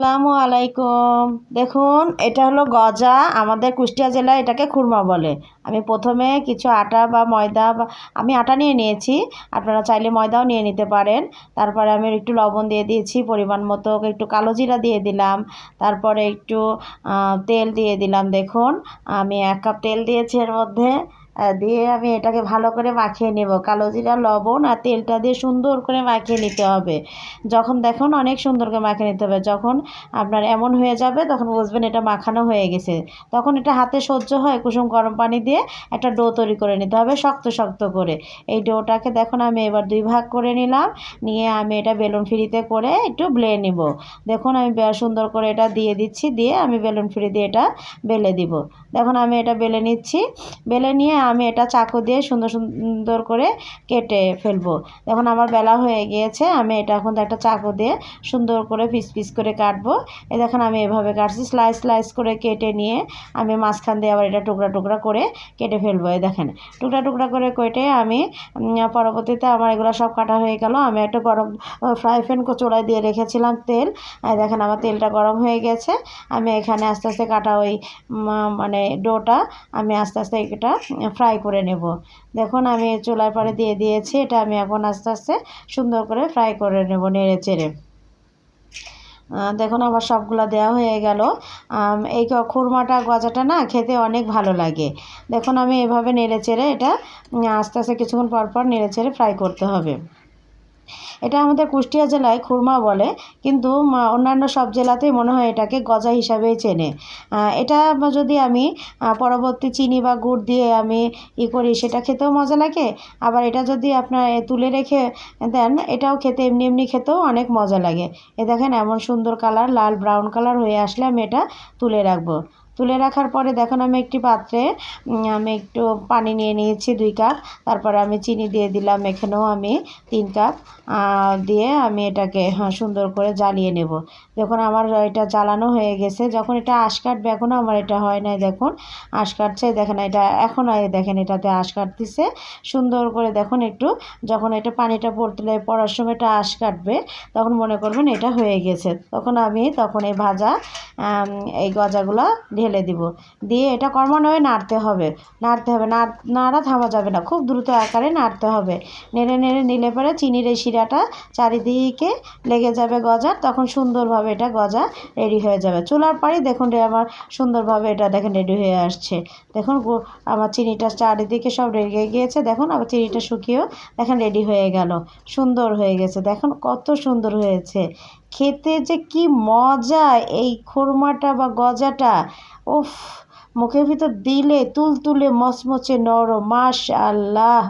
আসসালামু আলাইকুম দেখুন, এটা হলো গজা। আমাদের কুষ্টিয়া জেলায় এটাকে খুরমা বলে। আমি প্রথমে কিছু আটা বা ময়দা বা আমি আটা নিয়ে নিয়েছি। আপনারা চাইলে ময়দাও নিয়ে নিতে পারেন। তারপরে আমি একটু লবণ দিয়ে দিয়েছি, পরিমাণ মতো একটু কালো জিরা দিয়ে দিলাম। তারপরে একটু তেল দিয়ে দিলাম। দেখুন, আমি এক কাপ তেল দিয়েছি এর মধ্যে। দিয়ে আমি এটাকে ভালো করে মাখিয়ে নেব। কালো জিরা, লবণ আর তেলটা দিয়ে সুন্দর করে মাখিয়ে নিতে হবে। যখন দেখুন অনেক সুন্দর করে মাখিয়ে নিতে হবে। যখন আপনার এমন হয়ে যাবে, তখন বুঝবেন এটা মাখানো হয়ে গেছে। তখন এটা হাতে সহ্য হয় কুসুম গরম পানি দিয়ে একটা ডো তৈরি করে নিতে হবে শক্ত শক্ত করে। এই ডোটাকে দেখুন আমি এবার দুই ভাগ করে নিলাম। নিয়ে আমি এটা বেলুন ফ্রিতে করে একটু ব্লে নিব। দেখুন আমি সুন্দর করে এটা দিয়ে দিচ্ছি, দিয়ে আমি বেলুন ফ্রি দিয়ে এটা বেলে দিব। দেখুন আমি এটা বেলে নিচ্ছি। বেলে নিয়ে আমি এটা চাকু দিয়ে সুন্দর সুন্দর করে কেটে ফেলব। দেখুন, আমার বেলা হয়ে গিয়েছে, আমি এটা এখন একটা চাকু দিয়ে সুন্দর করে পিস পিস করে কাটবো। এ দেখুন, আমি এভাবে কাটছি, স্লাইস স্লাইস করে কেটে নিয়ে আমি মাঝখান দিয়ে আবার এটা টুকরা টুকরা করে কেটে ফেলব। এ দেখেন, টুকরা টুকরা করে কেটে আমি পরবর্তীতে আমার এগুলো সব কাটা হয়ে গেল। আমি একটা গরম ফ্রাই প্যান চোড়ায় দিয়ে রেখেছিলাম তেল। দেখেন, আমার তেলটা গরম হয়ে গেছে। আমি এখানে আস্তে আস্তে কাটা ওই মানে ডোটা আমি আস্তে আস্তে এটা ফ্রাই করে নেব। দেখুন, আমি চুলার পরে দিয়ে দিয়েছি, এটা আমি এখন আস্তে আস্তে সুন্দর করে ফ্রাই করে নেব নেড়ে চেড়ে। দেখুন, আমার সবগুলো দেওয়া হয়ে গেল। এই খুরমাটা, গজাটা না খেতে অনেক ভালো লাগে। দেখুন, আমি এভাবে নেড়ে চেড়ে এটা, আস্তে আস্তে কিছুক্ষণ পর পর নেড়ে চেড়ে ফ্রাই করতে হবে। এটা আমাদের কুষ্টিয়া জেলায় খুরমা বলে, কিন্তু অন্যান্য সব জেলাতেই মনে হয় এটাকে গজা হিসাবেই চেনে। এটা যদি আমি পরবর্তী চিনি বা গুড় দিয়ে আমি ই করি, সেটা খেতেও মজা লাগে। আবার এটা যদি আপনার তুলে রেখে দেন, এটাও খেতে এমনি এমনি খেতেও অনেক মজা লাগে। এ দেখেন এমন সুন্দর কালার, লাল ব্রাউন কালার হয়ে আসলে আমি এটা তুলে রাখব। তুলে রাখার পরে দেখুন আমি একটি পাত্রে আমি একটু পানি নিয়ে নিয়েছি দুই কাপ, তারপরে আমি চিনি দিয়ে দিলাম, এখানেও আমি তিন কাপ দিয়ে আমি এটাকে হ্যাঁ সুন্দর করে জ্বালিয়ে নেব। দেখুন আমার এটা জ্বালানো হয়ে গেছে, যখন এটা আশ কাটবে এখনও আমার এটা হয় নাই, দেখুন, আশ কাটছে, দেখেন এটা এখন দেখেন এটাতে আশ কাটতেছে, সুন্দর করে দেখুন একটু, যখন এটা পানিটা পড়তে পড়ার সময় এটা আশ কাটবে, তখন মনে করবেন এটা হয়ে গেছে, তখন আমি, তখন এই ভাজা এই গজাগুলো ঢেলে দিব। দিয়ে এটা ক্রমান্বয়ে নাড়তে হবে। নাড়তে হবে। নাড়া থামা যাবে না। খুব দ্রুত আকারে নাড়তে হবে। নেড়ে নেড়ে নিলে পরে চিনির এই শিরাটা চারিদিকে লেগে যাবে গজার। তখন সুন্দরভাবে এটা গজা রেডি হয়ে যাবে। চুলার পাড়ি দেখুন রে আমার, সুন্দরভাবে এটা দেখেন রেডি হয়ে আসছে। দেখুন আমার চিনিটা চারিদিকে সব রেগে গিয়েছে। দেখুন আবার চিনিটা শুকিয়েও দেখেন রেডি হয়ে গেল। সুন্দর হয়ে গেছে। দেখুন কত সুন্দর হয়েছে। খেতে যে কি মজা এই খুরমাটা বা গজাটা। উফ, মুখের ভিতর দিলে, তুলতুলে মচমচে নরম, মাশাআল্লাহ।